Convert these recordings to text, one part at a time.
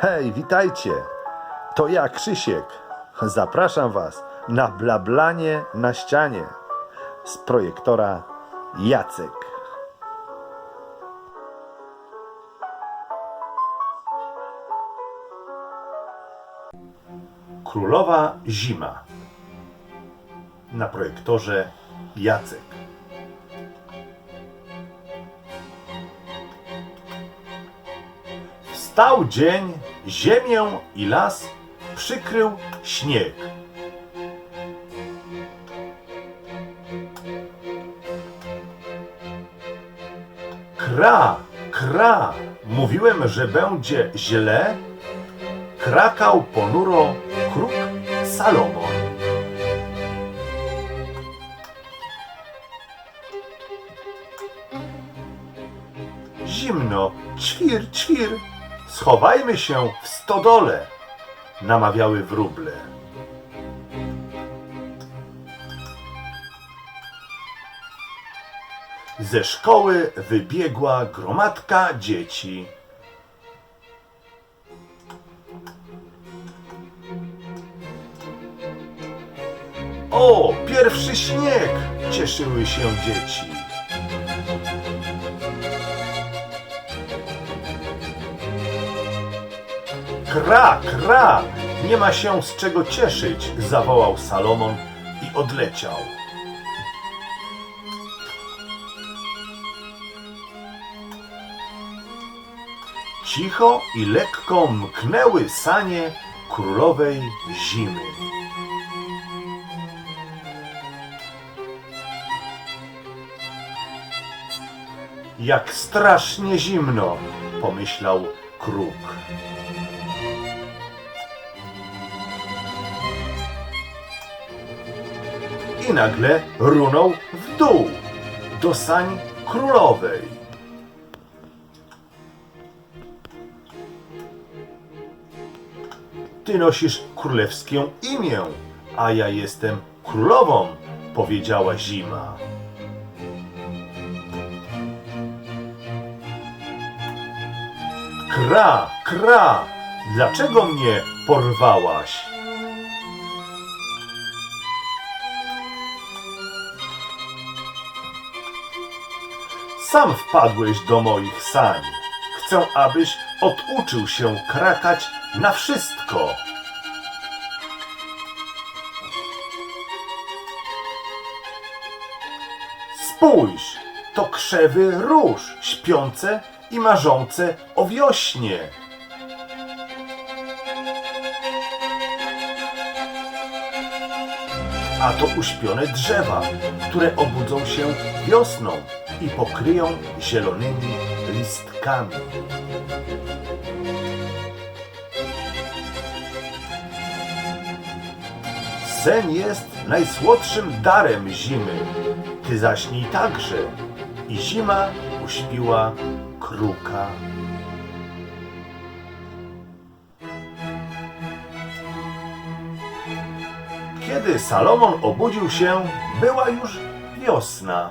Hej, witajcie! To ja, Krzysiek. Zapraszam Was na blablanie na ścianie z projektora Jacek. Królowa Zima na projektorze Jacek. Wstał dzień, ziemię i las przykrył śnieg. Kra, kra, mówiłem, że będzie źle. Krakał ponuro kruk Salomon. Zimno, ćwir, ćwir, schowajmy się w stodole, namawiały wróble. Ze szkoły wybiegła gromadka dzieci. O, pierwszy śnieg! Cieszyły się dzieci. Kra, kra! Nie ma się z czego cieszyć, zawołał Salomon i odleciał. Cicho i lekko mknęły sanie królowej zimy. Jak strasznie zimno, pomyślał kruk. I nagle runął w dół do sań królowej. Ty nosisz królewskie imię, a ja jestem królową, powiedziała zima. Kra, kra, dlaczego mnie porwałaś? Sam wpadłeś do moich sań. Chcę, abyś oduczył się krakać na wszystko. Spójrz, to krzewy róż, śpiące i marzące o wiośnie. A to uśpione drzewa, które obudzą się wiosną i pokryją zielonymi listkami. Sen jest najsłodszym darem zimy. Ty zaśnij także. I zima uśpiła kruka. Kiedy Salomon obudził się, była już wiosna.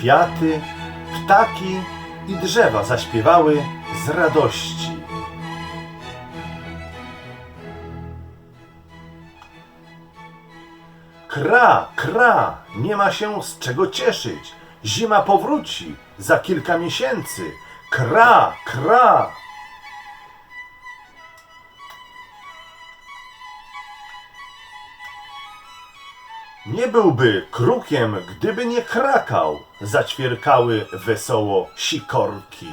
Kwiaty, ptaki i drzewa zaśpiewały z radości. Kra, kra, nie ma się z czego cieszyć. Zima powróci za kilka miesięcy. Kra, kra. Nie byłby krukiem, gdyby nie krakał, zaćwierkały wesoło sikorki.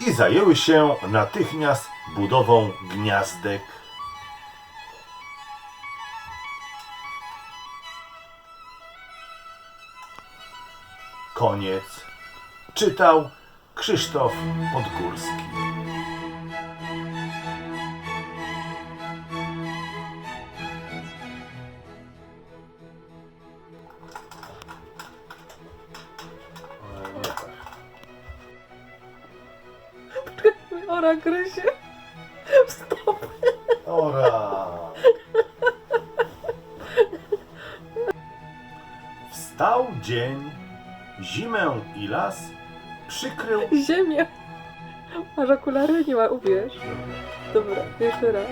I zajęły się natychmiast budową gniazdek. Koniec. Czytał Krzysztof Podgórski. Ora gryzie w stopę. Ora! Wstał dzień, zimę i las przykrył... Ziemię. Masz okulary? Nie ma, ubierz. Dobra, jeszcze raz.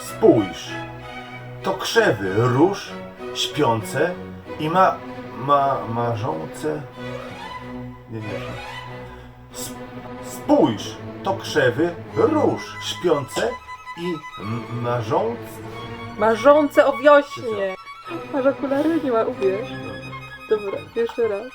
Spójrz, to krzewy róż śpiące i ma... ma... marzące... Nie, nie, nie. Sp- Spójrz, to krzewy róż śpiące i m- marzące. Marzące o wiośnie. Masz okulary? Nie ma, uwierz. Dobra, jeszcze raz.